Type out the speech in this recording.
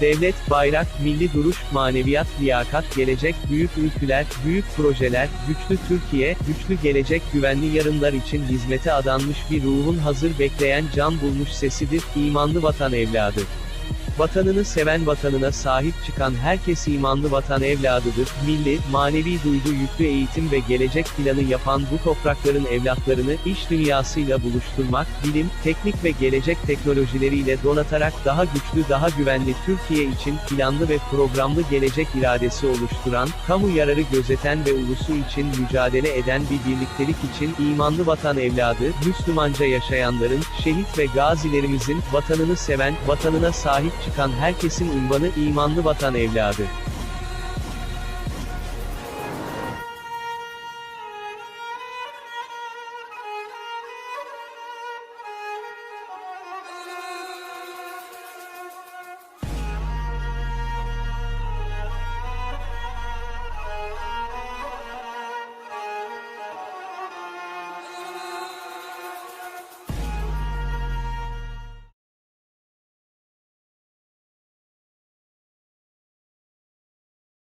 Devlet, bayrak, milli duruş, maneviyat, liyakat, gelecek, büyük ülküler, büyük projeler, güçlü Türkiye, güçlü gelecek, güvenli yarınlar için hizmete adanmış bir ruhun hazır bekleyen can bulmuş sesidir, imanlı vatan evladı. Vatanını seven vatanına sahip çıkan herkes imanlı vatan evladıdır. Milli, manevi duygu yüklü eğitim ve gelecek planı yapan bu toprakların evlatlarını iş dünyasıyla buluşturmak, bilim, teknik ve gelecek teknolojileriyle donatarak daha güçlü daha güvenli Türkiye için planlı ve programlı gelecek iradesi oluşturan, kamu yararı gözeten ve ulusu için mücadele eden bir birliktelik için imanlı vatan evladı, Müslümanca yaşayanların, şehit ve gazilerimizin, vatanını seven, vatanına sahip çıkan herkesin unvanı imanlı vatan evladı.